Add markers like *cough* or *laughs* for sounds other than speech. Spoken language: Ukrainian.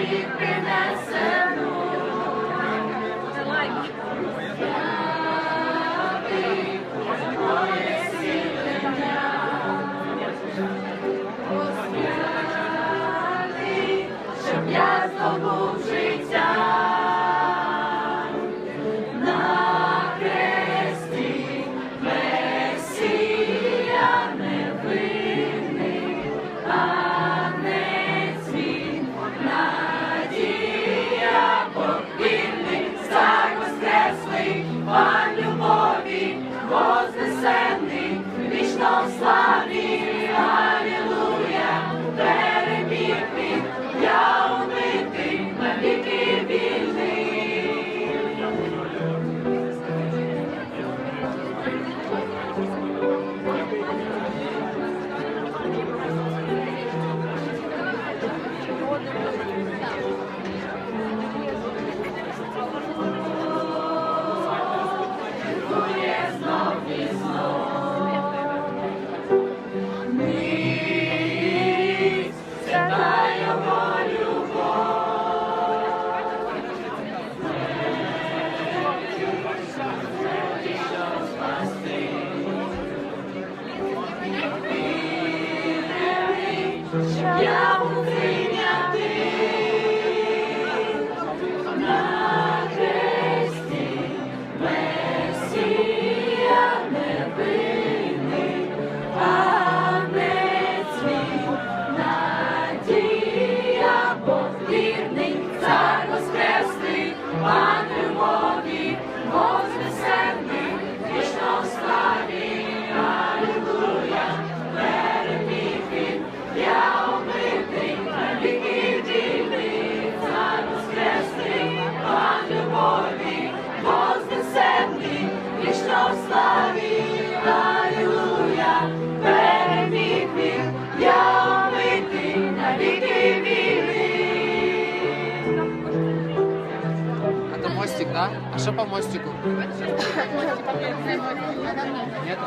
weep in that sin. Yeah. Мостик, да? А что по мостику? *laughs* Нет?